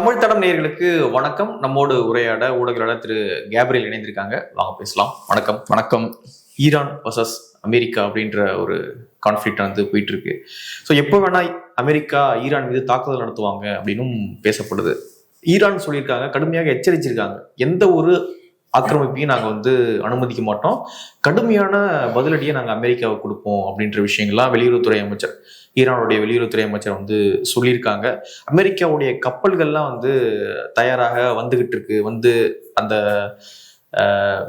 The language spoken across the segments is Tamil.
தமிழ் தடம் நேயர்களுக்கு வணக்கம். நம்மோடு உரையாட ஊடகங்களாளர் திரு கேப்ரியல் இணைந்திருக்காங்க. வாங்க பேசலாம். வணக்கம். வணக்கம். ஈரான் வர்சஸ் அமெரிக்கா அப்படின்ற ஒரு கான்ஃபிளிக்ட் வந்து போயிட்டு இருக்கு ஸோ எப்போ வேணா அமெரிக்கா ஈரான் மீது தாக்குதல் நடத்துவாங்க அப்படின்னும் பேசப்படுது. ஈரான் சொல்லியிருக்காங்க கடுமையாக எச்சரிச்சிருக்காங்க. எந்த ஒரு ஆக்கிரமிப்பையும் நாங்கள் வந்து அனுமதிக்க மாட்டோம். கடுமையான பதிலடியை நாங்கள் அமெரிக்காவுக்கு கொடுப்போம் அப்படின்ற விஷயங்கள்லாம் வெளியுறவுத்துறை அமைச்சர் ஈரானுடைய வெளியுறவுத்துறை அமைச்சர் வந்து சொல்லியிருக்காங்க. அமெரிக்காவுடைய கப்பல்கள்லாம் வந்து தயாராக வந்துகிட்டு இருக்கு. வந்து அந்த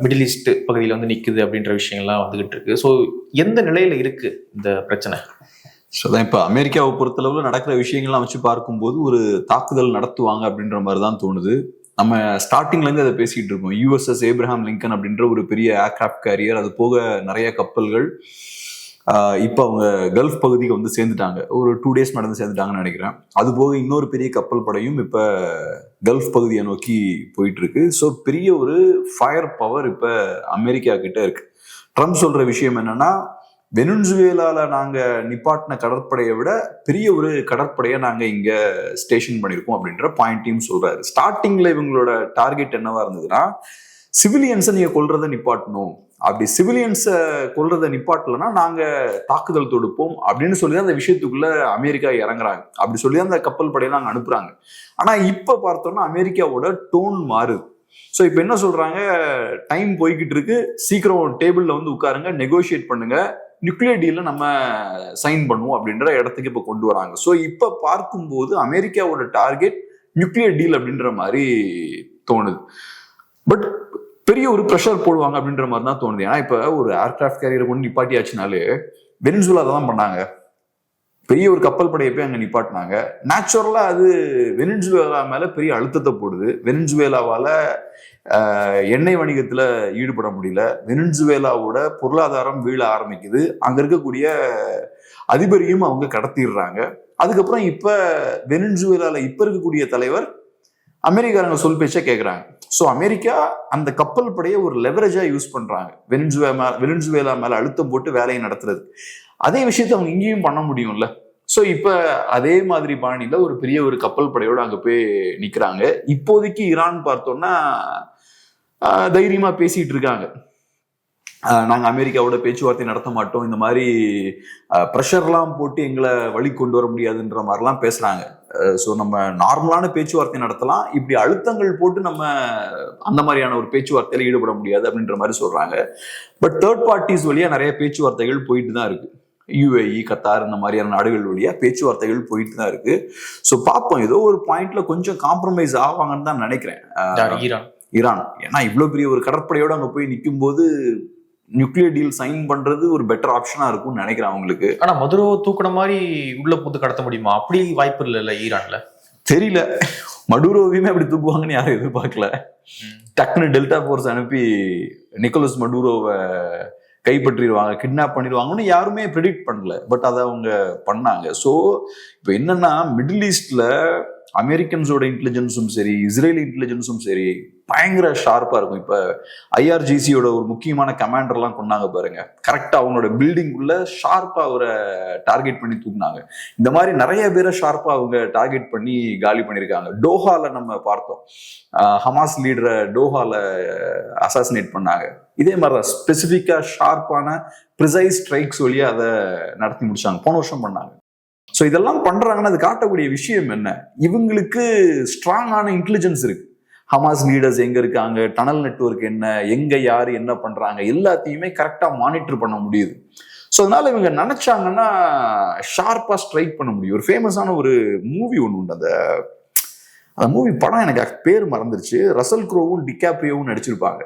மிடில் ஈஸ்ட் பகுதியில் வந்து நிற்குது அப்படின்ற விஷயங்கள்லாம் வந்துகிட்டு இருக்கு. ஸோ எந்த நிலையில இருக்கு இந்த பிரச்சனை? ஸோ அதான் இப்போ அமெரிக்காவை பொறுத்தளவில் நடக்கிற விஷயங்கள்லாம் வச்சு பார்க்கும்போது ஒரு தாக்குதல் நடத்துவாங்க அப்படின்ற மாதிரி தான் தோணுது. நம்ம ஸ்டார்டிங்லேருந்து அதை பேசிக்கிட்டு இருக்கோம். யூஎஸ்எஸ் ஏப்ரஹாம் லிங்கன் அப்படின்ற ஒரு பெரிய ஏர்கிராஃப்ட் கேரியர் அது போக நிறைய கப்பல்கள். இப்போ அவங்க கல்ஃப் பகுதிக்கு வந்து சேர்ந்துட்டாங்க. ஒரு டூ டேஸ் நடந்து சேர்ந்துட்டாங்கன்னு நினைக்கிறேன். அது போக இன்னொரு பெரிய கப்பல் படையும் இப்போ கல்ஃப் பகுதியை நோக்கி போயிட்டு இருக்கு ஸோ பெரிய ஒரு ஃபயர் பவர் இப்போ அமெரிக்கா கிட்ட இருக்கு. ட்ரம்ப் சொல்ற விஷயம் என்னன்னா வெனுன்சுவேலால நாங்க நிப்பாட்டின கடற்படையை விட பெரிய ஒரு கடற்படையை நாங்க இங்க ஸ்டேஷன் பண்ணியிருக்கோம் அப்படின்ற பாயிண்ட்டையும் சொல்றாரு. ஸ்டார்டிங்ல இவங்களோட டார்கெட் என்னவா இருந்ததுன்னா சிவிலியன்ஸை நீங்கள் கொள்றதை நிப்பாட்டணும். அப்படி சிவிலியன்ஸை கொல்றதை நிப்பாட்டலன்னா நாங்கள் தாக்குதல் தொடுப்போம் அப்படின்னு சொல்லி தான் அந்த விஷயத்துக்குள்ள அமெரிக்கா இறங்குறாங்க. அப்படி சொல்லி தான் அந்த கப்பல் படையெல்லாம் அங்கே அனுப்புறாங்க. ஆனால் இப்போ பார்த்தோம்னா அமெரிக்காவோட டோன் மாறுது. ஸோ இப்போ என்ன சொல்றாங்க? டைம் போய்கிட்டு இருக்கு. சீக்கிரம் டேபிளில் வந்து உட்காருங்க நெகோஷியேட் பண்ணுங்க. நியூக்ளியர் டீலில் நம்ம சைன் பண்ணுவோம் அப்படின்ற இடத்துக்கு இப்போ கொண்டு வராங்க. ஸோ இப்போ பார்க்கும்போது அமெரிக்காவோட டார்கெட் நியூக்ளியர் டீல் அப்படின்ற மாதிரி தோணுது. பட் பெரிய ஒரு ப்ரெஷர் போடுவாங்க அப்படின்ற மாதிரி தான் தோணுது. ஏன்னா இப்போ ஒரு ஏர்கிராஃப்ட் கேரியரை கொண்டு நிப்பாட்டி ஆச்சுனாலே வெனிசுலா தான் பண்ணாங்க. பெரிய ஒரு கப்பல் படையை போய் அங்கே நிப்பாட்டினாங்க. நேச்சுரலா அது வெனின்சுவேலா மேல பெரிய அழுத்தத்தை போடுது. வெனின்சுவேலாவால எண்ணெய் வணிகத்துல ஈடுபட முடியல. வெனின்சுவேலாவோட பொருளாதாரம் வீழ ஆரம்பிக்குது. அங்க இருக்கக்கூடிய அதிபரையும் அவங்க கடத்திடுறாங்க. அதுக்கப்புறம் இப்ப வெனின்சுவேலால இப்ப இருக்கக்கூடிய தலைவர் அமெரிக்காரங்க சொல் பேச்சை கேட்குறாங்க ஸோ அமெரிக்கா அந்த கப்பல் படையை ஒரு லெவரேஜாக யூஸ் பண்ணுறாங்க வெனின்சுவே மேல வெனின்சுவேலா மேலே அழுத்தம் போட்டு வேலையை நடத்துறது அதே விஷயத்தை அவங்க இங்கேயும் பண்ண முடியும்ல. ஸோ இப்போ அதே மாதிரி பாணியில் ஒரு பெரிய ஒரு கப்பல் படையோடு அங்கே போய் நிற்கிறாங்க இப்போதைக்கு ஈரான் பார்த்தோன்னா தைரியமாக பேசிகிட்டு இருக்காங்க. ஆஹ், நாங்க அமெரிக்காவோட பேச்சுவார்த்தை நடத்த மாட்டோம். இந்த மாதிரி ப்ரெஷர்லாம் போட்டு எங்களை வழி கொண்டு வர முடியாதுன்ற மாதிரிலாம் பேசுறாங்க. ஸோ நம்ம நார்மலான பேச்சுவார்த்தை நடத்தலாம். இப்படி அழுத்தங்கள் போட்டு நம்ம அந்த மாதிரியான ஒரு பேச்சுவார்த்தையில ஈடுபட முடியாது அப்படின்ற மாதிரி சொல்றாங்க. பட் தேர்ட் பார்ட்டிஸ் வழியா நிறைய பேச்சுவார்த்தைகள் போயிட்டு தான் இருக்கு. யுஏஇ கத்தார் இந்த மாதிரியான நாடுகள் வழியா பேச்சுவார்த்தைகள் போயிட்டு தான் இருக்கு. ஸோ பார்ப்போம். ஏதோ ஒரு பாயிண்ட்ல கொஞ்சம் காம்ப்ரமைஸ் ஆவாங்கன்னு தான் நினைக்கிறேன். ஈரான். ஈரான். ஏன்னா இவ்வளவு பெரிய ஒரு கடற்படையோட அங்க போய் நிற்கும் போது நியூக்ளியர் டீல் சைன் பண்றது ஒரு பெட்டர் ஆப்ஷனா இருக்கும்னு நினைக்கிறேன் அவங்களுக்கு. ஆனா மதுரோ தூக்குன மாதிரி உள்ள புந்து கடத்த முடியுமா? அப்படி வாய்ப்பு இல்லைல்ல ஈரான்ல? தெரியல. மடூரோவையுமே அப்படி தூக்குவாங்கன்னு யாரும் எதிர்பார்க்கல. டக்குன்னு டெல்டா போர்ஸ் அனுப்பி நிக்கோலஸ் மடூரோவை கைப்பற்றிடுவாங்க கிட்னாப் பண்ணிடுவாங்கன்னு யாருமே ப்ரெடிக்ட் பண்ணல. பட் அதை அவங்க பண்ணாங்க. ஸோ இப்போ என்னன்னா மிடில் ஈஸ்ட்ல அமெரிக்கன்ஸோட இன்டெலிஜென்ஸும் சரி இஸ்ரேல் இன்டெலிஜென்ஸும் சரி பயங்கர ஷார்ப்பா இருக்கும். இப்போ ஐஆர்ஜிசியோட ஒரு முக்கியமான கமாண்டர்லாம் கொண்டாங்க பாருங்க. கரெக்டா அவங்களோட பில்டிங் உள்ள ஷார்ப்பா அவரை டார்கெட் பண்ணி தூக்குனாங்க. இந்த மாதிரி நிறைய பேரை ஷார்ப்பா அவங்க டார்கெட் பண்ணி காலி பண்ணியிருக்காங்க. டோஹால நம்ம பார்த்தோம். ஹமாஸ் லீடரை டோஹால அசாசினேட் பண்ணாங்க. இதே மாதிரி தான் ஸ்பெசிஃபிக்காக ஷார்ப்பான ப்ரிசைஸ் ஸ்ட்ரைக்ஸ் வழியா அதை நடத்தி முடிச்சாங்க. போன வருஷம் பண்ணாங்க. ஸோ இதெல்லாம் பண்றாங்கன்னா அது காட்டக்கூடிய விஷயம் என்ன? இவங்களுக்கு ஸ்ட்ராங்கான இன்டெலிஜென்ஸ் இருக்கு. ஹமாஸ் லீடர்ஸ் எங்க இருக்காங்க? டனல் நெட்வொர்க் என்ன? எங்க யாரு? என்ன பண்றாங்க? எல்லாத்தையுமே கரெக்டா மானிட்டர் பண்ண முடியுது. ஸோ அதனால இவங்க நினைச்சாங்கன்னா ஷார்ப்பா ஸ்ட்ரைக் பண்ண முடியும். ஒரு ஃபேமஸான ஒரு மூவி ஒன்று உண்டு. அந்த அந்த மூவி படம் எனக்கு பேர் மறந்துருச்சு. ரசல் க்ரோவும் டிகாப்ரியோவும் நடிச்சிருப்பாங்க.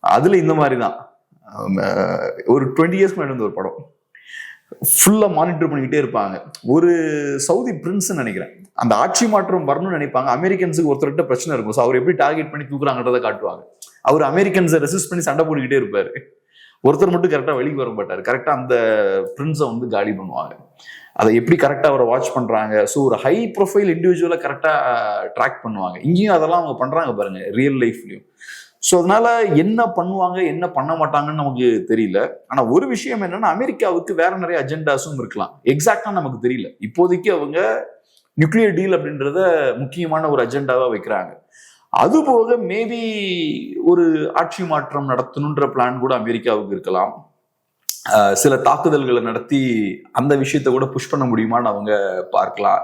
அதுல இந்த மாதிரி தான் ஒரு டுவெண்ட்டி இயர்ஸ்க்கு முன்னாடி இருந்த ஒரு படம். ஃபுல்லா மானிட்டர் பண்ணிக்கிட்டே இருப்பாங்க. ஒரு சவுதி பிரின்ஸ் நினைக்கிறேன். அந்த ஆட்சி மாற்றம் வரணும்னு நினைப்பாங்க. அமெரிக்கன்ஸுக்கு ஒருத்தர்கிட்ட பிரச்சனை இருக்கும். ஸோ அவர் எப்படி டார்கெட் பண்ணி தூக்குறாங்கன்றதை காட்டுவாங்க. அவர் அமெரிக்கன்ஸை ரெசிஸ்ட் பண்ணி சண்டை போட்டுக்கிட்டே இருப்பார். ஒருத்தர் மட்டும் கரெக்டா வெளிக்கு வர மாட்டார். கரெக்டாக அந்த பிரின்ஸை வந்து காலி பண்ணுவாங்க. அதை எப்படி கரெக்டாக அவரை வாட்ச் பண்ணுறாங்க ஸோ ஒரு ஹை ப்ரொஃபைல் இண்டிவிஜுவலாக கரெக்டாக ட்ராக் பண்ணுவாங்க. இங்கேயும் அதெல்லாம் அவங்க பண்றாங்க பாருங்க. ரியல் லைஃப்லயும் ஸோ அதனால என்ன பண்ணுவாங்க என்ன பண்ண மாட்டாங்கன்னு நமக்கு தெரியல. ஆனா ஒரு விஷயம் என்னன்னா அமெரிக்காவுக்கு வேற நிறைய அஜெண்டாஸும் இருக்கலாம். எக்ஸாக்டா நமக்கு தெரியல. இப்போதைக்கு அவங்க நியூக்ளியர் டீல் அப்படின்றத முக்கியமான ஒரு அஜெண்டாவா வைக்கிறாங்க. அது போக மேபி ஒரு ஆட்சி மாற்றம் நடத்தணுன்ற பிளான் கூட அமெரிக்காவுக்கு இருக்கலாம். சில தாக்குதல்களை நடத்தி அந்த விஷயத்தை கூட புஷ் பண்ண முடியுமான்னு அவங்க பார்க்கலாம்.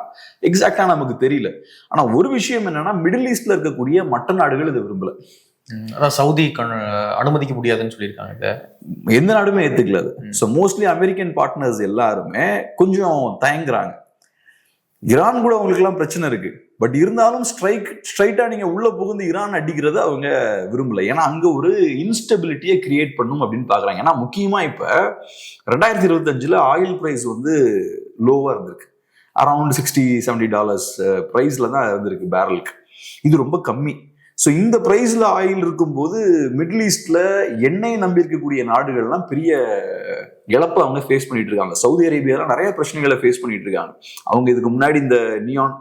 எக்ஸாக்டா நமக்கு தெரியல. ஆனா ஒரு விஷயம் என்னன்னா மிடில் ஈஸ்ட்ல இருக்கக்கூடிய மற்ற நாடுகள் இதை விரும்பல. அதான் சவுதி அனுமதிக்க முடியாதுன்னு சொல்லியிருக்காங்க இதை. எந்த நாடுமே ஏத்துக்கல. ஸோ மோஸ்ட்லி அமெரிக்கன் பார்ட்னர்ஸ் எல்லாருமே கொஞ்சம் தயங்குறாங்க. ஈரான் கூட அவங்களுக்குலாம் பிரச்சனை இருக்கு. பட் இருந்தாலும் ஸ்ட்ரைக் ஸ்ட்ரைட்டா நீங்க உள்ள புகுந்து ஈரான் அடிக்கிறத அவங்க விரும்பல. ஏன்னா அங்க ஒரு இன்ஸ்டெபிலிட்டியை கிரியேட் பண்ணும் அப்படின்னு பாக்குறாங்க ஏன்னா முக்கியமா இப்ப ரெண்டாயிரத்தி இருபத்தஞ்சுல ஆயில் பிரைஸ் வந்து லோவா இருந்திருக்கு. அரௌண்ட் சிக்ஸ்டி செவன்டி டாலர்ஸ் ப்ரைஸ்ல தான் இருந்திருக்கு பேரலுக்கு இது ரொம்ப கம்மி. ஸோ இந்த ப்ரைஸில் ஆயில் இருக்கும்போது மிடில் ஈஸ்டில் எண்ணெய் நம்பி இருக்கக்கூடிய நாடுகள்லாம் பெரிய இழப்பை அவங்க ஃபேஸ் பண்ணிட்டு இருக்காங்க. சவுதி அரேபியாலாம் நிறைய பிரச்சனைகளை ஃபேஸ் பண்ணிட்டு இருக்காங்க. அவங்க இதுக்கு முன்னாடி இந்த நியான்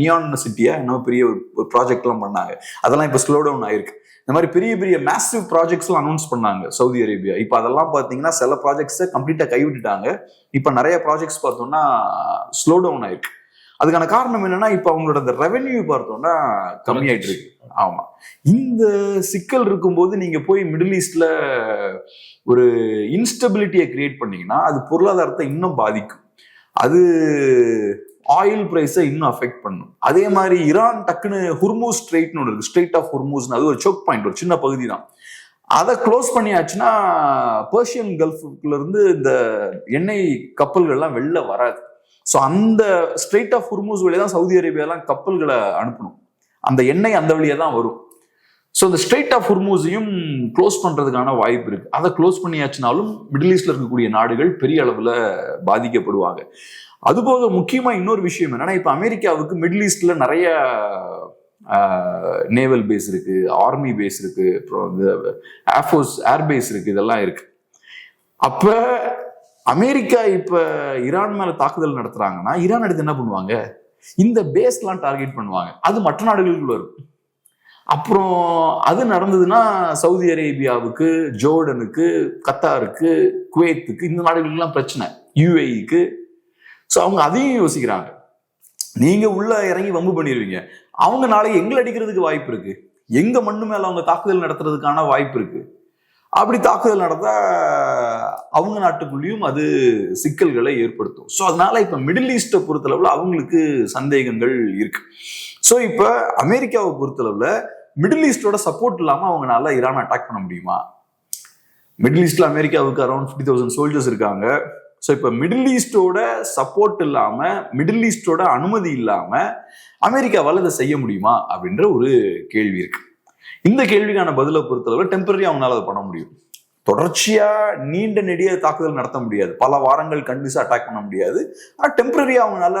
நியான் சிட்டியா என்ன பெரிய ஒரு ஒரு ப்ராஜெக்ட்லாம் பண்ணாங்க. அதெல்லாம் இப்போ ஸ்லோ டவுன் ஆயிருக்கு. இந்த மாதிரி பெரிய பெரிய மேசிவ் ப்ராஜெக்ட்ஸ்லாம் அனௌன்ஸ் பண்ணாங்க சவுதி அரேபியா இப்போ அதெல்லாம் பார்த்தீங்கன்னா சில ப்ராஜெக்ட்ஸை கம்ப்ளீட்டாக கைவிட்டுட்டாங்க. இப்போ நிறைய ப்ராஜெக்ட்ஸ் பார்த்தோம்னா ஸ்லோ டவுன் ஆயிருக்கு. அதுக்கான காரணம் என்னன்னா இப்போ அவங்களோட அந்த ரெவென்யூ பார்த்தோம்னா கம்மியாயிட்டு இருக்கு. ஆமா. இந்த சிக்கல் இருக்கும்போது நீங்க போய் மிடில் ஈஸ்ட்ல ஒரு இன்ஸ்டபிலிட்டியை கிரியேட் பண்ணீங்கன்னா அது பொருளாதாரத்தை இன்னும் பாதிக்கும். அது ஆயில் பிரைஸை இன்னும் அஃபெக்ட் பண்ணும். அதே மாதிரி ஈரான் டக்குன்னு ஹுர்மூஸ் ஸ்ட்ரெயிட்னு ஒன்று இருக்கு. ஸ்ட்ரெயிட் ஆஃப் ஹுர்மூஸ்னு அது ஒரு சோக் பாயிண்ட் ஒரு சின்ன பகுதி தான். அதை க்ளோஸ் பண்ணியாச்சுன்னா பர்ஷியன் கல்ஃப்ல இருந்து இந்த எண்ணெய் கப்பல்கள்லாம் வெளில வராது. ஸோ அந்த ஸ்ட்ரெயிட் ஆஃப் ஹுர்மூஸ் வழியா தான் சவுதி அரேபியாலாம் கப்பல்களை அனுப்பணும். அந்த எண்ணெய் அந்த வழியே தான் வரும். ஸோ இந்த ஸ்ட்ரெயிட் ஆஃப் ஹுர்மூஸையும் க்ளோஸ் பண்ணுறதுக்கான வாய்ப்பு இருக்கு. அதை க்ளோஸ் பண்ணியாச்சுனாலும் மிடில் ஈஸ்டில் இருக்கக்கூடிய நாடுகள் பெரிய அளவில் பாதிக்கப்படுவாங்க. அதுபோக முக்கியமாக இன்னொரு விஷயம் என்னன்னா இப்போ அமெரிக்காவுக்கு மிடில் ஈஸ்டில் நிறைய நேவல் பேஸ் இருக்கு ஆர்மி பேஸ் இருக்கு அப்புறம் வந்து ஏர்ஃபோர்ஸ் ஏர்பேஸ் இருக்கு இதெல்லாம் இருக்கு. அப்போ அமெரிக்கா இப்போ ஈரான் மேலே தாக்குதல் நடத்துறாங்கன்னா ஈரான் அடுத்து என்ன பண்ணுவாங்க? இந்த பேஸ்லாம் டார்கெட் பண்ணுவாங்க. அது மற்ற நாடுகளுக்குள்ள இருக்கும் அப்புறம் அது நடந்ததுன்னா சவுதி அரேபியாவுக்கு ஜோர்டனுக்கு கத்தாருக்கு குவைத்துக்கு இந்த நாடுகளுக்கெல்லாம் பிரச்சனை. யுஏஇக்கு. ஸோ அவங்க அதையும் யோசிக்கிறாங்க. நீங்க உள்ள இறங்கி வம்பு பண்ணிடுவீங்க. அவங்க நாளைக்கு எங்களை அடிக்கிறதுக்கு வாய்ப்பு இருக்கு. எங்க மண்ணு மேல அவங்க தாக்குதல் நடத்துறதுக்கான வாய்ப்பு இருக்கு. அப்படி தாக்குதல் நடந்தால் அவங்க நாட்டுக்குள்ளேயும் அது சிக்கல்களை ஏற்படுத்தும். ஸோ அதனால இப்போ மிடில் ஈஸ்ட்டை பொறுத்தளவில் அவங்களுக்கு சந்தேகங்கள் இருக்கு. ஸோ இப்போ அமெரிக்காவை பொறுத்தளவில் மிடில் ஈஸ்டோட சப்போர்ட் இல்லாமல் அவங்களால ஈரான் அட்டாக் பண்ண முடியுமா? மிடில் ஈஸ்டில் அமெரிக்காவுக்கு அரௌண்ட் ஃபிஃப்டி தௌசண்ட் சோல்ஜர்ஸ் இருக்காங்க. ஸோ இப்போ மிடில் ஈஸ்டோட சப்போர்ட் இல்லாமல் மிடில் ஈஸ்டோட அனுமதி இல்லாமல் அமெரிக்காவால் இதை செய்ய முடியுமா? அப்படின்ற ஒரு கேள்வி இருக்குது இந்த கேள்விக்கான பதிலை பொறுத்தளவு டெம்பரரி அவங்களால அதை பண்ண முடியும். தொடர்ச்சியா நீண்ட நெடிய தாக்குதல் நடத்த முடியாது. பல வாரங்கள் கண்டினியூஸா அட்டாக் பண்ண முடியாது. ஆனால் டெம்பரரியா அவங்களால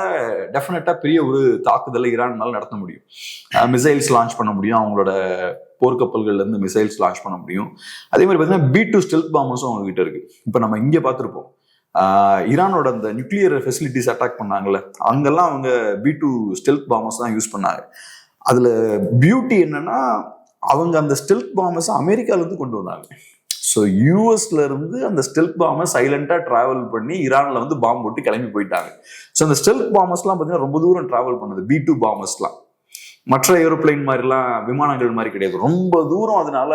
டெஃபினட்டா பெரிய ஒரு தாக்குதலை ஈரான்னால நடத்த முடியும். மிசைல்ஸ் லான்ச் பண்ண முடியும். அவங்களோட போர்க்கப்பல்கள்ல இருந்து மிசைல்ஸ் லான்ச் பண்ண முடியும். அதே மாதிரி பார்த்தீங்கன்னா பி டூ ஸ்டெல்த் பாம்பர்ஸும் அவங்க கிட்ட இருக்கு. இப்போ நம்ம இங்கே பார்த்துருப்போம் ஈரானோட அந்த நியூக்ளியர் ஃபெசிலிட்டிஸ் அட்டாக் பண்ணாங்கல்ல அங்கெல்லாம் அவங்க பி டூ ஸ்டெல்த் பாம்பர்ஸ் தான் யூஸ் பண்ணாங்க. அதுல பியூட்டி என்னன்னா அவங்க அந்த ஸ்டில்க் பாம்பர்ஸ் அமெரிக்காவிலேருந்து கொண்டு வந்தாங்க. ஸோ யூஎஸ்ல இருந்து அந்த ஸ்டெல்த் பாம்பை சைலண்டாக டிராவல் பண்ணி ஈரானில் வந்து பாம்பு போட்டு கிளம்பி போயிட்டாங்க. ஸோ அந்த ஸ்டெல்த் பாம்பர்ஸ்லாம் பார்த்தீங்கன்னா ரொம்ப தூரம் டிராவல் பண்ணுது பி டூ பாம்பர்ஸ்லாம் மற்ற ஏரோப்ளைன் மாதிரிலாம் விமானங்கள் மாதிரி கிடையாது. ரொம்ப தூரம் அதனால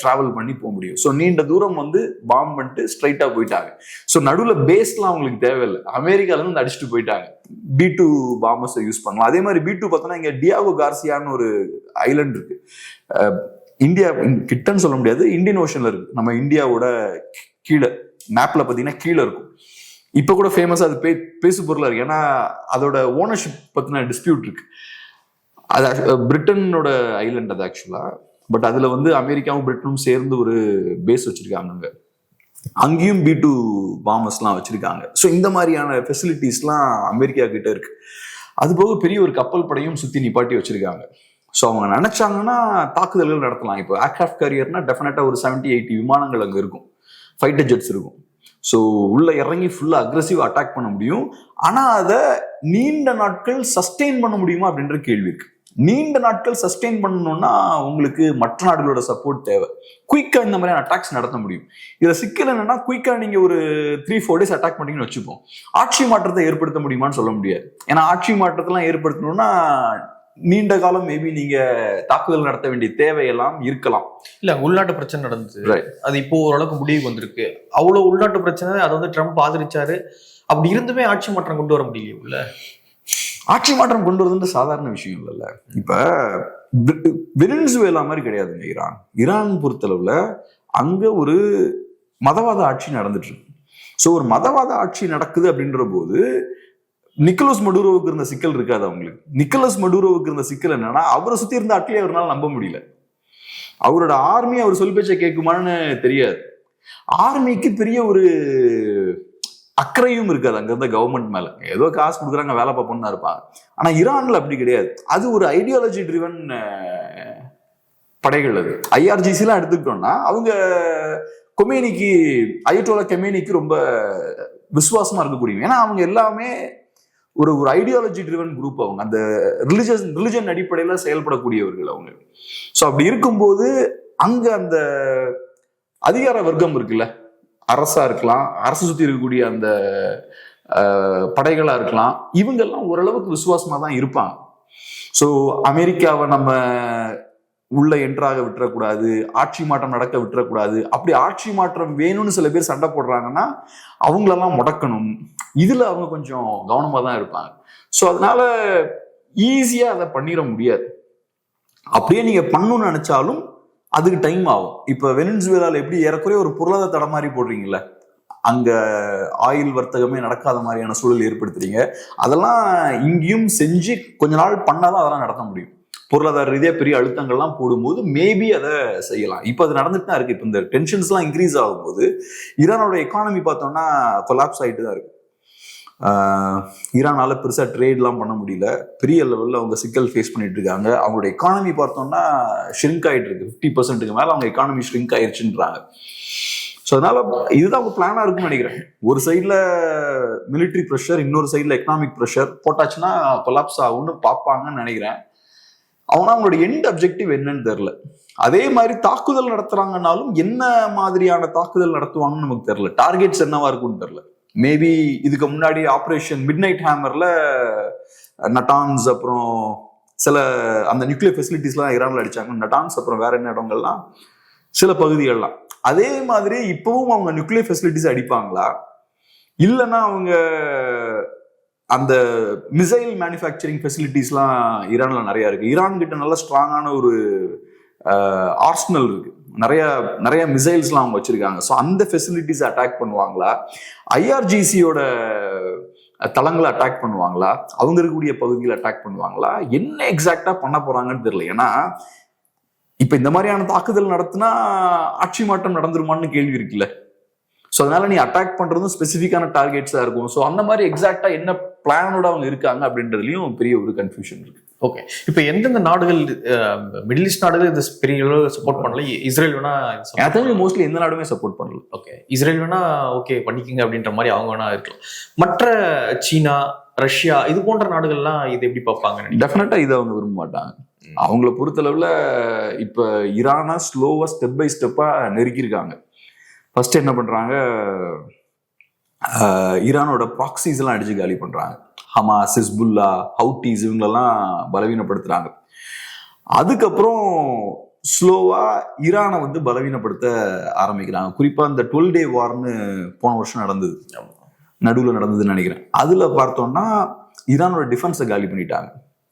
டிராவல் பண்ணி போக முடியும். ஸோ நீண்ட தூரம் வந்து பாம்பு பண்ணிட்டு ஸ்ட்ரைட்டாக போயிட்டாங்க. ஸோ நடுவில் பேஸ்லாம் அவங்களுக்கு தேவையில்லை. அமெரிக்காலேருந்து வந்து அடிச்சுட்டு போயிட்டாங்க. பி டூ பாம்பர்ஸை யூஸ் பண்ணலாம். அதே மாதிரி பி டூ பார்த்தோன்னா இங்கே டியாகோ கார்சியான்னு ஒரு ஐலண்ட் இருக்கு. இந்தியா கிட்டன்னு சொல்ல முடியாது. இந்தியன் ஓஷனில் இருக்கு. நம்ம இந்தியாவோட கீழே மேப்பில் பார்த்தீங்கன்னா கீழே இருக்கும். இப்போ கூட ஃபேமஸாக அது பே பேசு பொருளாக இருக்கு. ஏன்னா அதோட ஓனர்ஷிப் பற்றின டிஸ்பியூட் இருக்குது அது பிரிட்டனோட ஐலண்ட் அது ஆக்சுவலாக பட் அதில் வந்து அமெரிக்காவும் பிரிட்டனும் சேர்ந்து ஒரு பேஸ் வச்சுருக்காங்க அங்கேயும் பி டூ பாம்பர்ஸ்லாம் வச்சுருக்காங்க. ஸோ இந்த மாதிரியான ஃபெசிலிட்டிஸ்லாம் அமெரிக்கா கிட்ட இருக்கு. அது போக பெரிய ஒரு கப்பல் படையும் சுற்றி நிப்பாட்டி வச்சுருக்காங்க. ஸோ அவங்க நினச்சாங்கன்னா தாக்குதல்கள் நடத்தலாம். இப்போ ஏர்க்ராஃப்ட் கேரியர்னா டெஃபினட்டாக ஒரு 70 எயிட்டி விமானங்கள் அங்கே இருக்கும். ஃபைட்டர் ஜெட்ஸ் இருக்கும். ஸோ உள்ள இறங்கி ஃபுல்லாக அக்ரஸிவ் அட்டாக் பண்ண முடியும். ஆனால் அதை நீண்ட நாட்கள் சஸ்டெயின் பண்ண முடியுமா அப்படின்ற கேள்வி இருக்குது நீண்ட நாட்கள் சஸ்டெயின் பண்ணணும்னா உங்களுக்கு மற்ற நாடுகளோட சப்போர்ட் தேவை. குயிக்கா இந்த மாதிரியான அட்டாக்ஸ் நடத்த முடியும். இதுல சிக்கல் என்னன்னா குயிக்கா நீங்க ஒரு த்ரீ ஃபோர் டேஸ் அட்டாக் பண்ணீங்கன்னு வச்சுப்போம். ஆட்சி மாற்றத்தை ஏற்படுத்த முடியுமான்னு சொல்ல முடியாது. ஏன்னா ஆட்சி மாற்றத்தெல்லாம் ஏற்படுத்தணும்னா நீண்ட காலம் மேபி நீங்க தாக்குதல் நடத்த வேண்டிய தேவையெல்லாம் இருக்கலாம். இல்ல உள்நாட்டு பிரச்சனை நடந்தது. Right. அது இப்போ ஓரளவுக்கு முடிவுக்கு வந்திருக்கு. அவ்வளவு உள்நாட்டு பிரச்சனை அதை வந்து ட்ரம்ப் ஆதரிச்சாரு. அப்படி இருந்துமே ஆட்சி மாற்றம் கொண்டு வர முடியலையே உள்ள. ஆட்சி மாற்றம் கொண்டு வருதுன்ற சாதாரண விஷயம் இல்லைல்ல. இப்போ வெ- மாதிரி கிடையாதுங்க ஈரான். ஈரான் பொறுத்தளவில் அங்கே ஒரு மதவாத ஆட்சி நடந்துட்டு இருக்கு. ஸோ ஒரு மதவாத ஆட்சி நடக்குது அப்படின்ற போது நிக்கோலஸ் மடூரோவுக்கு இருந்த சிக்கல் இருக்காது அவங்களுக்கு. நிக்கோலஸ் மடூரோவுக்கு இருந்த சிக்கல் என்னன்னா அவரை சுற்றி இருந்த ஆட்களே அவரால் நம்ப முடியல. அவரோட ஆர்மி அவர் சொல் பேச்சை கேட்குமான்னு தெரியாது. ஆர்மிக்கு பெரிய ஒரு அக்கறையும் இருக்காது. அங்கிருந்த கவர்மெண்ட் மேல. ஏதோ காசு கொடுக்குறாங்க வேலை பார்ப்போம்னு தான் இருப்பாங்க ஆனா ஈரான்ல அப்படி கிடையாது. அது ஒரு ஐடியாலஜி ட்ரிவன் படைகள் அது. ஐஆர்ஜிசி எல்லாம் எடுத்துக்கிட்டோம்னா அவங்க கொமேனிக்கு அயட்டோல கெமேனிக்கு ரொம்ப விசுவாசமா இருக்கக்கூடியவங்க. ஏன்னா அவங்க எல்லாமே ஒரு ஒரு ஐடியாலஜி ட்ரிவன் குரூப் அவங்க. அந்த ரிலிஜியஸ் ரிலிஜன் அடிப்படையில் செயல்படக்கூடியவர்கள் அவங்க. ஸோ அப்படி இருக்கும்போது அங்க அந்த அதிகார வர்க்கம் இருக்குல்ல? அரசா இருக்கலாம் அரசு சுத்தி இருக்கக்கூடிய அந்த படைகளாக படைகளா இருக்கலாம் இவங்கெல்லாம் ஓரளவுக்கு விசுவாசமா தான் இருப்பாங்க. ஸோ அமெரிக்காவை நம்ம உள்ள என்ட்ராக விட்டுறக்கூடாது ஆட்சி மாற்றம் நடக்க விட்டுறக்கூடாது அப்படி ஆட்சி மாற்றம் வேணும்னு சில பேர் சண்டை போடுறாங்கன்னா அவங்களெல்லாம் முடக்கணும். இதுல அவங்க கொஞ்சம் கவனமா தான் இருப்பாங்க. ஸோ அதனால ஈஸியா அதை பண்ணிட முடியாது. அப்படியே நீங்க பண்ணணும்னு நினைச்சாலும் அதுக்கு டைம் ஆகும். இப்போ வெனின்சுவேலால எப்படி ஏறக்குறைய ஒரு பொருளாதார தடை மாதிரி போடுறீங்களே அங்க ஆயில் வர்த்தகமே நடக்காத மாதிரியான சூழல் ஏற்படுத்துறீங்க. அதெல்லாம் இங்கேயும் செஞ்சு கொஞ்ச நாள் பண்ணாதான் அதெல்லாம் நடத்த முடியும். பொருளாதார ரீதியாக பெரிய அழுத்தங்கள்லாம் போடும்போது மேபி அதை செய்யலாம். இப்போ அது நடந்துட்டு தான் இருக்கு. இப்போ இந்த டென்ஷன்ஸ்லாம் இன்க்ரீஸ் ஆகும்போது ஈரானோட எக்கானமி பார்த்தோம்னா கொலாப்ஸ் ஆகிட்டு தான் இருக்கு. ஈரானால பெருசாக ட்ரேட்லாம் பண்ண முடியல. பெரிய லெவலில் அவங்க சிக்கல் ஃபேஸ் பண்ணிட்டு இருக்காங்க அவங்களோட எக்கானமி பார்த்தோம்னா ஷ்ரிங்க் ஆகிட்டு இருக்கு ஃபிஃப்டி பர்சன்ட்டுக்கு மேலே அவங்க எக்கானமி ஷ்ரிங்க் ஆயிடுச்சுன்றாங்க ஸோ அதனால இதுதான் அவங்க பிளானாக இருக்கும்னு நினைக்கிறேன். ஒரு சைடில் மிலிட்ரி ப்ரெஷர் இன்னொரு சைடில் எக்கனாமிக் ப்ரெஷர் போட்டாச்சுன்னா கொலாப்ஸ் ஆகும்னு பார்ப்பாங்கன்னு நினைக்கிறேன். அவனா அவங்களோட எண்ட் அப்ஜெக்டிவ் என்னன்னு தெரில அதே மாதிரி தாக்குதல் நடத்துறாங்கன்னாலும் என்ன மாதிரியான தாக்குதல் நடத்துவாங்கன்னு நமக்கு தெரில டார்கெட்ஸ் என்னவா இருக்கும்னு தெரில மேபி இதுக்கு முன்னாடி ஆப்ரேஷன் மிட் நைட் ஹேமர்ல நட்டான்ஸ் அப்புறம் சில அந்த நியூக்ளியர் ஃபெசிலிட்டிஸ்லாம் ஈரானில் அடிச்சாங்க. நட்டான்ஸ் அப்புறம் வேற என்ன இடங்கள்லாம் சில பகுதிகள்லாம். அதே மாதிரி இப்பவும் அவங்க நியூக்ளியர் ஃபெசிலிட்டிஸ் அடிப்பாங்களா? இல்லைன்னா அவங்க அந்த மிசைல் மேனுஃபேக்சரிங் ஃபெசிலிட்டிஸ்லாம் ஈரானில் நிறையா இருக்குது ஈரான் கிட்ட நல்ல ஸ்ட்ராங்கான ஒரு ஆர்ஸ்னல் இருக்குது நிறைய நிறைய மிசைல்ஸ்லாம் அவங்க வச்சிருக்காங்க. ஸோ அந்த ஃபெசிலிட்டிஸ் அட்டாக் பண்ணுவாங்களா? ஐஆர்ஜிசியோட தளங்களை அட்டாக் பண்ணுவாங்களா? அவங்க இருக்கக்கூடிய பகுதியில் அட்டாக் பண்ணுவாங்களா? என்ன எக்ஸாக்டாக பண்ண போறாங்கன்னு தெரியல. ஏன்னா இப்போ இந்த மாதிரியான தாக்குதல் நடத்தினா ஆட்சி மாற்றம் நடந்துருமான்னு கேள்வி இருக்குல்ல. ஸோ அதனால நீ அட்டாக் பண்றதும் ஸ்பெசிஃபிக்கான டார்கெட்ஸாக இருக்கும். ஸோ அந்த மாதிரி எக்ஸாக்டாக என்ன பிளானோட அவங்க இருக்காங்க அப்படின்றதுலையும் பெரிய ஒரு கன்ஃபியூஷன் இருக்கு. ஓகே இப்போ எந்தெந்த நாடுகள் மிடில் ஈஸ்ட் நாடுகள் இது பெரிய அளவு சப்போர்ட் பண்ணல? இஸ்ரேல் வேணா தெரிஞ்சு மோஸ்ட்லி எந்த நாடுமே சப்போர்ட் பண்ணல. ஓகே இஸ்ரேல் வேணா ஓகே பண்ணிக்கங்க அப்படின்ற மாதிரி அவங்க வேணா இருக்கலாம். மற்ற சீனா ரஷ்யா இது போன்ற நாடுகள்லாம் இது எப்படி பார்ப்பாங்க? டெஃபினட்டா இதை அவங்க விரும்ப மாட்டாங்க. அவங்கள பொறுத்தளவுல இப்ப ஈரானா ஸ்லோவா ஸ்டெப் பை ஸ்டெப்பா நெருக்கியிருக்காங்க. ஃபர்ஸ்ட் என்ன பண்றாங்க? ஆஹ் ஈரானோட ப்ராக்சிஸ் எல்லாம் அடிச்சு காலி பண்றாங்க. ஹமாஸ் ஹிஸ்புல்லா ஹவுட்டிஸ் இவங்களெல்லாம் பலவீனப்படுத்துறாங்க. அதுக்கப்புறம் ஸ்லோவா ஈரானை வந்து பலவீனப்படுத்த ஆரம்பிக்கிறாங்க. குறிப்பா இந்த டுவெல் டே வார்னு போன வருஷம் நடந்தது. நடுவில் நடந்ததுன்னு நினைக்கிறேன். அதுல பார்த்தோம்னா ஈரானோட டிஃபென்ஸை காலி பண்ணிட்டாங்க.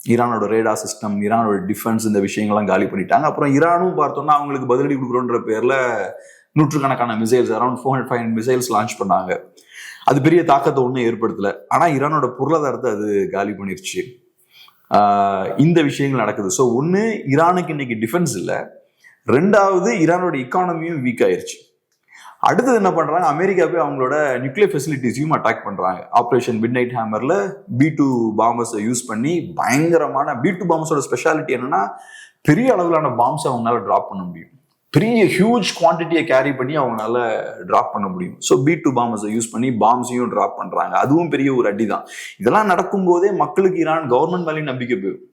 ஈரானோட ரேடா சிஸ்டம் ஈரானோட டிஃபென்ஸ் இந்த விஷயங்கள்லாம் காலி பண்ணிட்டாங்க. அப்புறம் ஈரானும் பார்த்தோம்னா அவங்களுக்கு பதிலடி கொடுக்குறோன்ற பேர்ல நூற்றுக்கணக்கான missiles around four hundred five missiles launch பண்ணாங்க. அது பெரிய தாக்கத்தை ஒன்றும் ஏற்படுத்தலை. ஆனால் ஈரானோட பொருளாதாரத்தை அது காலி பண்ணிருச்சு. இந்த விஷயங்கள் நடக்குது. ஸோ ஒன்று ஈரானுக்கு இன்னைக்கு டிஃபென்ஸ் இல்லை. ரெண்டாவது ஈரானோட இக்கானமியும் வீக் ஆயிருச்சு. அடுத்தது என்ன பண்ணுறாங்க அமெரிக்கா போய் அவங்களோட நியூக்ளியர் ஃபெசிலிட்டிஸையும் அட்டாக் பண்ணுறாங்க ஆப்ரேஷன் மிட் நைட் ஹேமரில் பி டூ பாம்பர்ஸை யூஸ் பண்ணி பயங்கரமான பி டூ பாம்பர்ஸோட ஸ்பெஷாலிட்டி என்னன்னா பெரிய அளவிலான பாம்ஸை அவங்களால ட்ராப் பண்ண முடியும். பெரிய ஹியூஜ் குவான்டிட்டியை கேரி பண்ணி அவங்களால டிராப் பண்ண முடியும். ஸோ பி டூ பாம்பர்ஸை யூஸ் பண்ணி பாம்ஸையும் டிராப் பண்றாங்க. அதுவும் பெரிய ஒரு அடி தான் இதெல்லாம் நடக்கும்போதே மக்களுக்கு ஈரான் கவர்மெண்ட் மேலேயும் நம்பிக்கை போயிடும்.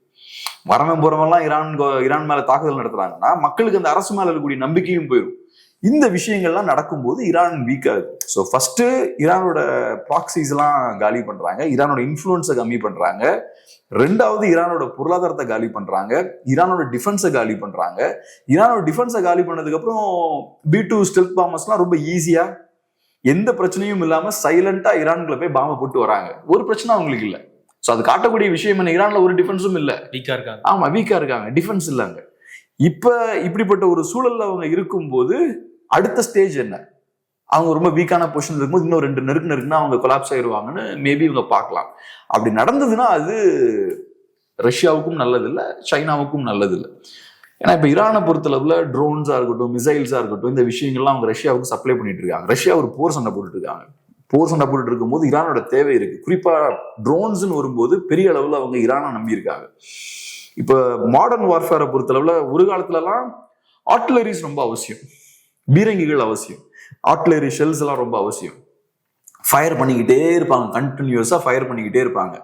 வரவன் போறவெல்லாம் ஈரான் ஈரான் மேல தாக்குதல் நடத்துறாங்கன்னா மக்களுக்கு அந்த அரசு மேல இருக்கக்கூடிய நம்பிக்கையும் போயிடும். இந்த விஷயங்கள்லாம் நடக்கும்போது ஈரான் வீக் ஆகுது. ஸோ ஃபர்ஸ்ட் ஈரானோட ப்ராக்சிஸ் எல்லாம் காலி பண்றாங்க. ஈரானோட இன்ஃப்ளூயன்ஸை கம்மி பண்றாங்க. ரெண்டாவது ஈரானோட பொருளாதாரத்தை காலி பண்றாங்க ஈரானோட டிஃபென்ஸை காலி பண்றாங்க. ஈரானோட டிஃபென்ஸை காலி பண்ணதுக்கு அப்புறம் பி டூ ஸ்டெல்த் பாம்பர்ஸ்லாம் ரொம்ப ஈஸியா எந்த பிரச்சனையும் இல்லாம சைலண்டா ஈரான்குள்ள போய் பாம்பை போட்டு வராங்க. ஒரு பிரச்சனை அவங்களுக்கு இல்ல. ஸோ அது காட்டக்கூடிய விஷயம் என்ன ஈரான்ல ஒரு டிஃபென்ஸும் இல்ல. வீக்கா இருக்காங்க. ஆமா வீக்கா இருக்காங்க. டிஃபென்ஸ் இல்லைங்க இப்ப இப்படிப்பட்ட ஒரு சூழல்ல அவங்க இருக்கும்போது அடுத்த ஸ்டேஜ் என்ன? அவங்க ரொம்ப வீக்கான பொசிஷன் இருக்கும்போது இன்னும் ரெண்டு நெருக்கு நெருக்குன்னா அவங்க கொலாப்ஸ் ஆயிடுவாங்கன்னு மேபி இவங்க பார்க்கலாம். அப்படி நடந்ததுன்னா அது ரஷ்யாவுக்கும் நல்லதில்லை சைனாவுக்கும் நல்லதில்லை. ஏன்னா இப்போ ஈரானை பொறுத்தளவில் ட்ரோன்ஸாக இருக்கட்டும் மிசைல்ஸாக இருக்கட்டும் இந்த விஷயங்கள்லாம் அவங்க ரஷ்யாவுக்கு சப்ளை பண்ணிட்டு இருக்காங்க. ரஷ்யா ஒரு போர் சண்டை போட்டுட்டு இருக்காங்க. போர் சண்டை போட்டுட்டு இருக்கும்போது ஈரானோட தேவை இருக்கு. குறிப்பாக ட்ரோன்ஸ்னு வரும்போது பெரிய அளவில் அவங்க ஈரானை நம்பியிருக்காங்க. இப்போ மாடர்ன் வார்ஃபேரை பொறுத்தளவில் ஒரு காலத்துலலாம் ஆர்டிலரிஸ் ரொம்ப அவசியம். பீரங்கிகள் அவசியம். ஆர்ட்லரி ஷெல்ஸ் எல்லாம் ரொம்ப அவசியம். ஃபயர் பண்ணிக்கிட்டே இருப்பாங்க கண்டினியூஸா ஃபயர் பண்ணிக்கிட்டே இருப்பாங்க.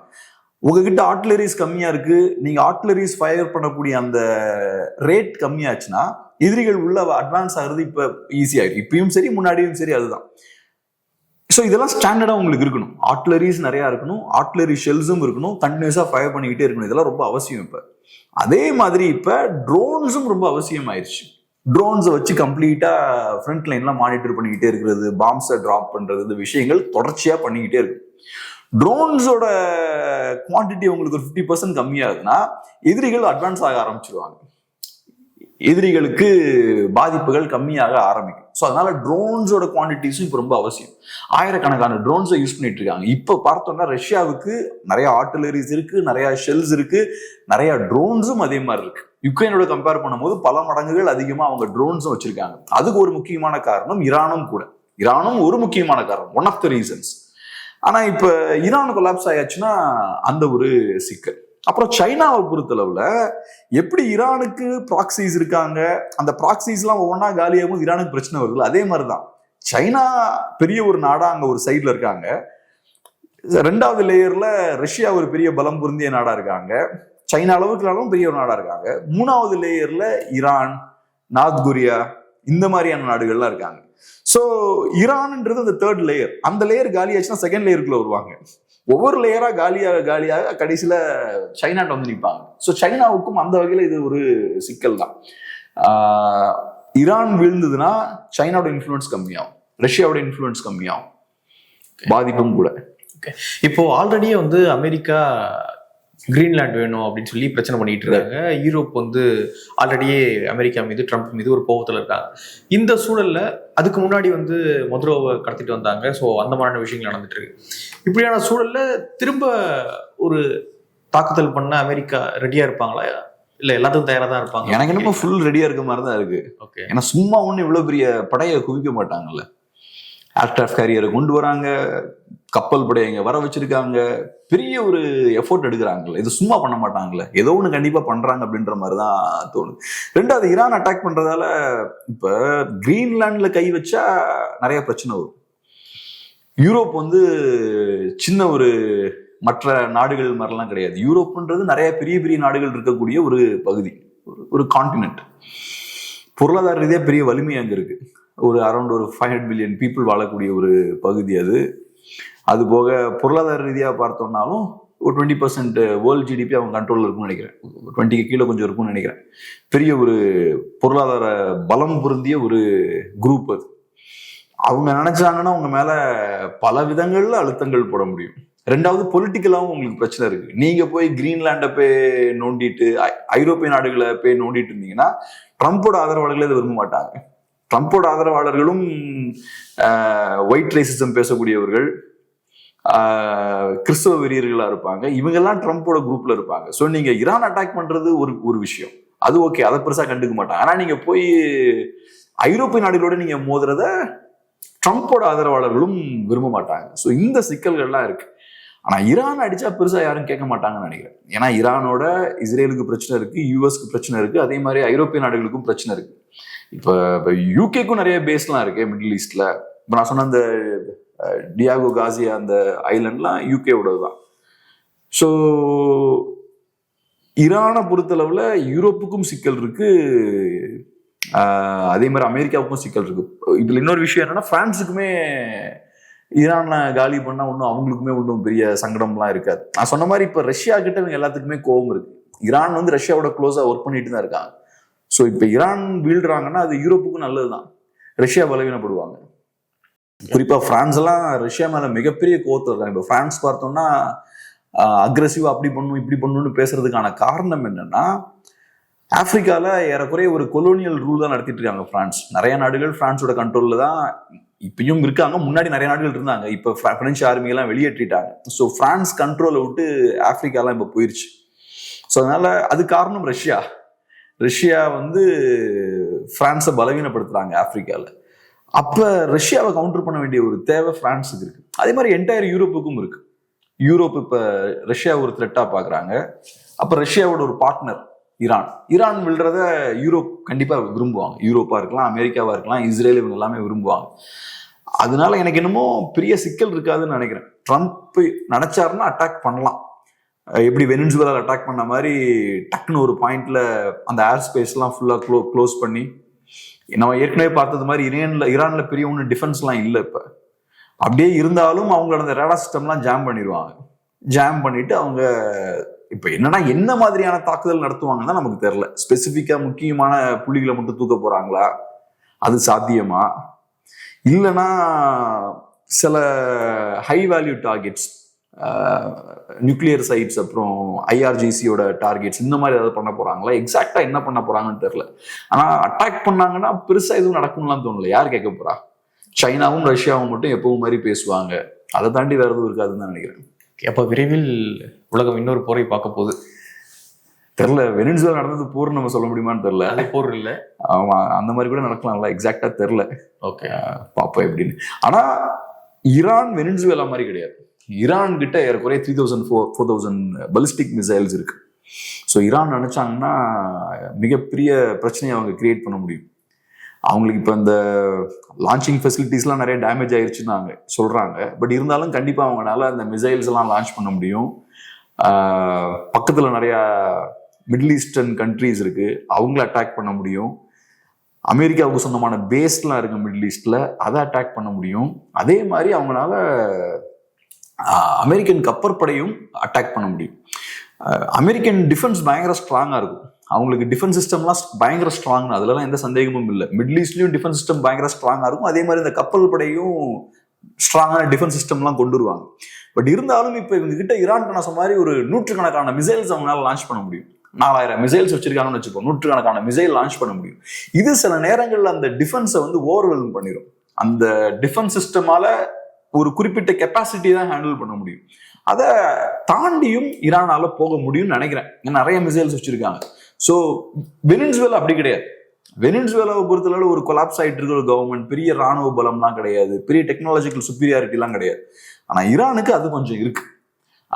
உங்ககிட்ட ஆர்ட்லரிஸ் கம்மியா இருக்கு நீங்க ஆர்ட்லரிஸ் ஃபயர் பண்ணக்கூடிய அந்த ரேட் கம்மியாச்சுன்னா எதிரிகள் உள்ள அட்வான்ஸ் ஆகிறது இப்ப ஈஸியாயிருக்கு இப்பயும் சரி முன்னாடியும் சரி அதுதான். ஸோ இதெல்லாம் ஸ்டாண்டர்டா உங்களுக்கு இருக்கணும். ஆர்ட்லரிஸ் நிறைய இருக்கணும் ஆர்ட்லரி ஷெல்ஸும் இருக்கணும் கண்டினியூஸா ஃபயர் பண்ணிக்கிட்டே இருக்கணும். இதெல்லாம் ரொம்ப அவசியம் இப்ப. அதே மாதிரி இப்ப ட்ரோன்ஸும் ரொம்ப அவசியம் ஆயிடுச்சு ட்ரோன்ஸை வச்சு கம்ப்ளீட்டா ஃப்ரண்ட் லைன்லாம் மானிட்டர் பண்ணிக்கிட்டே இருக்கிறது பாம்ஸை ட்ராப் பண்றது இந்த விஷயங்கள் தொடர்ச்சியா பண்ணிக்கிட்டே இருக்கு. ட்ரோன்ஸோட குவான்டிட்டி உங்களுக்கு ஒரு ஃபிஃப்டி பர்சன்ட் கம்மியாகுதுன்னா எதிரிகள் அட்வான்ஸ் ஆக ஆரம்பிச்சிருவாங்க. எதிரிகளுக்கு பாதிப்புகள் கம்மியாக ஆரம்பிக்கும். ஸோ அதனால ட்ரோன்ஸோட குவான்டிட்டிஸும் இப்போ ரொம்ப அவசியம். ஆயிரக்கணக்கான ட்ரோன்ஸை யூஸ் பண்ணிட்டு இருக்காங்க. இப்போ பார்த்தோம்னா ரஷ்யாவுக்கு நிறைய ஆர்டிலரிஸ் இருக்கு நிறைய ஷெல்ஸ் இருக்கு நிறைய ட்ரோன்ஸும் அதே மாதிரி இருக்கு. யுக்ரைனோட கம்பேர் பண்ணும்போது பல மடங்குகள் அதிகமா அவங்க ட்ரோன்ஸும் வச்சிருக்காங்க. அதுக்கு ஒரு முக்கியமான காரணம் ஈரானும் கூட. ஈரானும் ஒரு முக்கியமான காரணம் ஒன் ஆஃப் த ரீசன்ஸ் ஆனா இப்ப ஈரான் கொலாப்ஸ் ஆயாச்சுன்னா அந்த ஒரு சிக்கல். அப்புறம் சைனாவை பொறுத்தளவுல எப்படி ஈரானுக்கு ப்ராக்சிஸ் இருக்காங்க? அந்த ப்ராக்சிஸ் எல்லாம் ஒவ்வொன்றா காலியாகும் ஈரானுக்கு பிரச்சனை வருது. அதே மாதிரிதான். சைனா பெரிய ஒரு நாடா அங்க ஒரு சைட்ல இருக்காங்க. ரெண்டாவது லேயர்ல ரஷ்யா ஒரு பெரிய பலம் பொருந்திய நாடா இருக்காங்க. சைனா அளவுக்குனாலும் பெரிய ஒரு நாடா இருக்காங்க. மூணாவது லேயர்ல ஈரான் நார்த் கொரியா இந்த மாதிரியான நாடுகள்லாம் இருக்காங்க. ஸோ ஈரான்ன்றது அந்த தேர்ட் லேயர் அந்த லேயர் காலியாச்சுன்னா செகண்ட் லேயருக்குள்ள வருவாங்க. ஒவ்வொரு லேயரா காலியாக காலியாக கடைசியில சைனாட்ட வந்து நிற்பாங்க ஸோ சைனாவுக்கும் அந்த வகையில இது ஒரு சிக்கல் தான். ஈரான் வீழ்ந்ததுன்னா சைனாவோட இன்ஃப்ளூயன்ஸ் கம்மியாகும். ரஷ்யாவோட இன்ஃப்ளூயன்ஸ் கம்மியாகும். பாதிப்பும் கூட. இப்போ ஆல்ரெடியே வந்து அமெரிக்கா கிரீன்லாண்ட் வேணும் அப்படின்னு சொல்லி பிரச்சனை பண்ணிட்டு இருக்காங்க. யூரோப் வந்து ஆல்ரெடியே அமெரிக்கா மீது ட்ரம்ப் மீது ஒரு கோபத்துல இருக்காங்க. இந்த சூழல்ல அதுக்கு முன்னாடி வந்து மதுரோவை கடத்திட்டு வந்தாங்க. ஸோ அந்த மாதிரியான விஷயங்கள் நடந்துட்டு இருக்கு இப்படியான சூழல்ல திரும்ப ஒரு தாக்குதல் பண்ண அமெரிக்கா ரெடியா இருப்பாங்களா? இல்ல எல்லாத்துக்கும் தயாரா தான் இருப்பாங்க எனக்கு என்னமோ ஃபுல் ரெடியா இருக்க மாதிரி தான் இருக்கு. ஓகே ஏன்னா சும்மா ஒண்ணு இவ்வளவு பெரிய படையை குவிக்க மாட்டாங்கல்ல. ஏர்கிராஃப்ட் கேரியரை கொண்டு வராங்க. கப்பல் படையங்க வர வச்சிருக்காங்க. பெரிய ஒரு எஃபோர்ட் எடுக்கிறாங்கல்ல இது சும்மா பண்ண மாட்டாங்களே. ஏதோ ஒன்று கண்டிப்பாக பண்ணுறாங்க அப்படின்ற மாதிரி தான் தோணுது. ரெண்டாவது ஈரான் அட்டாக் பண்ணுறதால இப்போ கிரீன்லாண்டில் கை வச்சா நிறைய பிரச்சனை வரும். யூரோப் வந்து சின்ன ஒரு மற்ற நாடுகள் மாதிரிலாம் கிடையாது. யூரோப்புன்றது நிறைய பெரிய பெரிய நாடுகள் இருக்கக்கூடிய ஒரு பகுதி. ஒரு கான்டினென்ட் பொருளாதார ரீதியாக பெரிய வலிமை அங்கே இருக்குது ஒரு அரௌண்ட் ஒரு ஃபைவ் ஹண்ட்ரட் பில்லியன் பீப்புள் வாழக்கூடிய ஒரு பகுதி அது. அது போக பொருளாதார ரீதியாக பார்த்தோம்னாலும் ஒரு டுவெண்ட்டி பர்சன்ட் வேர்ல்டு ஜிடிபி அவங்க கண்ட்ரோலில் இருக்கும்னு நினைக்கிறேன். டுவெண்ட்டிக்கு கீழே கொஞ்சம் இருக்கும்னு நினைக்கிறேன். பெரிய ஒரு பொருளாதார பலம் பொருந்திய ஒரு குரூப் அது. அவங்க நினைச்சாங்கன்னா அவங்க மேல பல விதங்கள்ல அழுத்தங்கள் போட முடியும். ரெண்டாவது பொலிட்டிக்கலாகவும் உங்களுக்கு பிரச்சனை இருக்கு. நீங்க போய் கிரீன்லாண்டை போய் நோண்டிட்டு ஐ- ஐரோப்பிய நாடுகளை போய் நோண்டிட்டு இருந்தீங்கன்னா ட்ரம்ப்போட ஆதரவாளர்களே இதை விரும்ப மாட்டாங்க. ட்ரம்ப்போட ஆதரவாளர்களும் ஒயிட் ரேசிசம் பேசக்கூடியவர்கள் கிறிஸ்தவ வெறியர்களாக இருப்பாங்க. இவங்கெல்லாம் ட்ரம்ப்போட குரூப்ல இருப்பாங்க. ஸோ நீங்க ஈரான் அட்டாக் பண்றது ஒரு ஒரு விஷயம். அது ஓகே அதை பெருசா கண்டுக்க மாட்டாங்க. ஆனா நீங்க போய் ஐரோப்பிய நாடுகளோட நீங்க மோதுறத ட்ரம்ப்போட ஆதரவாளர்களும் விரும்ப மாட்டாங்க. ஸோ இந்த சிக்கல்கள்லாம் இருக்கு. ஆனா ஈரான் அடிச்சா பெருசா யாரும் கேட்க மாட்டாங்கன்னு நினைக்கிறேன். ஏன்னா ஈரானோட இஸ்ரேலுக்கு பிரச்சனை இருக்கு யூஎஸ்க்கு பிரச்சனை இருக்கு அதே மாதிரி ஐரோப்பிய நாடுகளுக்கும் பிரச்சனை இருக்கு. இப்போ இப்போ யூகேக்கும் நிறைய பேஸ்லாம் இருக்கு மிடில் ஈஸ்ட்ல இப்போ நான் சொன்ன அந்த டியாகோ காசியா அந்த ஐலண்ட்லாம் யூகேவோடது தான் ஸோ ஈரானை பொறுத்தளவில் யூரோப்புக்கும் சிக்கல் இருக்கு அதே மாதிரி அமெரிக்காவுக்கும் சிக்கல் இருக்கு. இதுல இன்னொரு விஷயம் என்னன்னா பிரான்ஸுக்குமே ஈரான்ல காலி பண்ணால் ஒன்றும் அவங்களுக்குமே ஒன்றும் பெரிய சங்கடம்லாம் இருக்காது. நான் சொன்ன மாதிரி இப்போ ரஷ்யா கிட்ட இவங்க எல்லாத்துக்குமே கோபம் இருக்கு. ஈரான் வந்து ரஷ்யாவோட க்ளோஸாக ஒர்க் பண்ணிட்டு தான் இருக்காங்க. ஸோ இப்போ ஈரான் வீழ்றாங்கன்னா அது யூரோப்புக்கும் நல்லதுதான். ரஷ்யா பலவீனப்படுவாங்க. குறிப்பாக பிரான்ஸ் எல்லாம் ரஷ்யா மேலே மிகப்பெரிய கோவத்தில் இருக்காங்க. இப்போ ஃப்ரான்ஸ் பார்த்தோம்னா அக்ரஸிவாக அப்படி பண்ணும் இப்படி பண்ணணும்னு பேசுறதுக்கான காரணம் என்னன்னா ஆப்பிரிக்காவில் ஏறக்குறைய ஒரு கொலோனியல் ரூல் தான் நடத்திட்டு இருக்காங்க ஃப்ரான்ஸ் நிறைய நாடுகள் ஃப்ரான்ஸோட கண்ட்ரோலில் தான் இப்பயும் இருக்காங்க. முன்னாடி நிறைய நாடுகள் இருந்தாங்க. இப்போ பிரெஞ்சு ஆர்மியெல்லாம் வெளியேற்றிட்டாங்க. ஸோ ஃப்ரான்ஸ் கண்ட்ரோலை விட்டு ஆப்பிரிக்காலாம் இப்போ போயிருச்சு. ஸோ அதனால அது காரணம் ரஷ்யா. ரஷ்யா வந்து ஃப்ரான்ஸை பலவீனப்படுத்துகிறாங்க ஆப்ரிக்காவில் அப்போ ரஷ்யாவை கவுண்டர் பண்ண வேண்டிய ஒரு தேவை பிரான்ஸுக்கு இருக்குது அதே மாதிரி என்டையர் யூரோப்புக்கும் இருக்குது யூரோப் இப்போ ரஷ்யா ஒரு த்ரெட்டாக பார்க்குறாங்க அப்போ ரஷ்யாவோட ஒரு பார்ட்னர் ஈரான் ஈரான் விழுறத யூரோப் கண்டிப்பாக விரும்புவாங்க. யூரோப்பாக இருக்கலாம் அமெரிக்காவாக இருக்கலாம் இஸ்ரேல் இவங்க எல்லாமே விரும்புவாங்க. அதனால எனக்கு என்னமோ பெரிய சிக்கல் இருக்காதுன்னு நினைக்கிறேன். ட்ரம்ப் நினச்சாருன்னா அட்டாக் பண்ணலாம். எப்படி வெனிசுவலால் அட்டாக் பண்ண மாதிரி டக்குன்னு ஒரு பாயிண்ட்ல அந்த ஏர் ஸ்பேஸ்லாம் ஃபுல்லாக க்ளோ க்ளோஸ் பண்ணி நம்ம ஏற்கனவே பார்த்தது மாதிரி இரான்ல ஈரான்ல பெரிய ஒன்றும் டிஃபென்ஸ்லாம் இல்லை இப்போ. அப்படியே இருந்தாலும் அவங்களோட அந்த ரேடா சிஸ்டம்லாம் ஜாம் பண்ணிடுவாங்க. ஜாம் பண்ணிட்டு அவங்க இப்போ என்னன்னா என்ன மாதிரியான தாக்குதல் நடத்துவாங்கன்னா நமக்கு தெரில ஸ்பெசிஃபிக்காக முக்கியமான புள்ளிகளை மட்டும் தூக்க போறாங்களா? அது சாத்தியமா? இல்லைன்னா சில high value targets nuclear sites அப்புறம் ஐஆர்ஜிசியோட டார்கெட்ஸ் இந்த மாதிரி ஏதாவது பண்ண போறாங்களா? எக்ஸாக்டா என்ன பண்ண போறாங்கன்னு தெரியல. ஆனா அட்டாக் பண்ணாங்கன்னா பெருசா எதுவும் நடக்கும்லாம் தோணல. யார் கேட்க போறா? சைனாவும் ரஷ்யாவும் மட்டும் எப்பவும் மாதிரி பேசுவாங்க. அதை தாண்டி வேற எதுவும் இருக்காதுன்னு தான் நினைக்கிறேன். அப்ப விரைவில் உலகம் இன்னொரு போரை பார்க்க போகுது. தெரியல வெனின்சுவா நடந்தது போர் நம்ம சொல்ல முடியுமான்னு தெரியல. அது போர் இல்ல. ஆமா அந்த மாதிரி கூட நடக்கலாம்ல எக்ஸாக்டா தெரியல. ஓகே பாப்போம் எப்படின்னு. ஆனா ஈரான் வெனின்சுவேலா மாதிரி கிடையாது. ஈரான் கிட்ட ஏறக்குறைய three thousand four four thousand ballistic missiles இருக்கு. ஸோ ஈரான் நினைச்சாங்கன்னா மிகப்பெரிய பிரச்சனையை அவங்க கிரியேட் பண்ண முடியும். அவங்களுக்கு இப்போ இந்த லான்ச்சிங் ஃபெசிலிட்டிஸ்லாம் நிறைய டேமேஜ் ஆகிருச்சுன்னாங்க சொல்கிறாங்க பட் இருந்தாலும் கண்டிப்பாக அவங்களால அந்த மிசைல்ஸ் எல்லாம் லான்ச் பண்ண முடியும். பக்கத்தில் நிறையா மிடில் ஈஸ்டர்ன் கண்ட்ரீஸ் இருக்கு அவங்கள அட்டாக் பண்ண முடியும். அமெரிக்காவுக்கு சொந்தமான பேஸ்லாம் இருக்கு மிடில் ஈஸ்ட்ல அதை அட்டாக் பண்ண முடியும். அதே மாதிரி அவங்களால அமெரிக்கன் கப்பற்படையும் அட்டாக் பண்ண முடியும். அமெரிக்கன் டிஃபென்ஸ் பயங்கர ஸ்ட்ராங்காக இருக்கும். அவங்களுக்கு டிஃபென்ஸ் சிஸ்டம்லாம் பயங்கர ஸ்ட்ராங் அதுலலாம் எந்த சந்தேகமும் இல்லை. மிடில் ஈஸ்ட்லேயும் டிஃபென்ஸ் சிஸ்டம் பயங்கர ஸ்ட்ராங்காக இருக்கும். அதே மாதிரி இந்த கப்பல் படையும் ஸ்ட்ராங்கான டிஃபென்ஸ் சிஸ்டம்லாம் கொண்டு வருவாங்க. பட் இருந்தாலும் இப்போ இவங்க கிட்ட ஈரான் பண்ண மாதிரி ஒரு நூற்றுக்கணக்கான மிசைல்ஸ் அவங்களால லான்ச் பண்ண முடியும். நாலாயிரம் மிசைல்ஸ் வச்சிருக்காங்கன்னு வச்சுப்போம் நூற்றுக்கணக்கான மிசைல் லான்ச் பண்ண முடியும். இது சில நேரங்களில் அந்த டிஃபென்ஸை வந்து ஓவர்வெல்ம் பண்ணிடும் அந்த டிஃபென்ஸ் சிஸ்டமால ஒரு குறிப்பிட்ட கெப்பாசிட்டி தான் ஹேண்டில் பண்ண முடியும். அதை தாண்டியும் ஈரானால போக முடியும்னு நினைக்கிறேன். ஏன்னா நிறைய மிசைல்ஸ் வச்சிருக்காங்க. ஸோ வெனின்ஸ்வேல் அப்படி கிடையாது. வெனின்சுவேலாவை பொறுத்தளவு ஒரு கொலாப்ஸ் ஆயிட்டு இருக்கிற ஒரு கவர்மெண்ட் பெரிய ராணுவ பலம்லாம் கிடையாது. பெரிய டெக்னாலஜிக்கல் சுப்பீரியாரிட்டிலாம் கிடையாது. ஆனா ஈரானுக்கு அது கொஞ்சம் இருக்கு.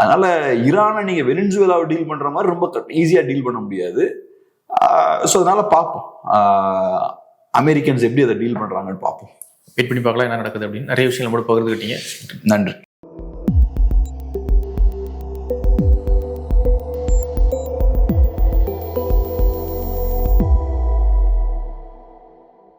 அதனால ஈரானை நீங்க வெனின்ஸ்வேலாவை டீல் பண்ற மாதிரி ரொம்ப ஈஸியா டீல் பண்ண முடியாது. ஸோ அதனால பார்ப்போம். அமெரிக்கன்ஸ் எப்படி அதை டீல் பண்றாங்கன்னு பார்ப்போம். வெயிட் பண்ணி பார்க்கலாம் என்ன நடக்குது அப்படின்னு. நிறைய விஷயங்கள் நம்மளோட பகிர்ந்துக்கிட்டீங்க. நன்றி.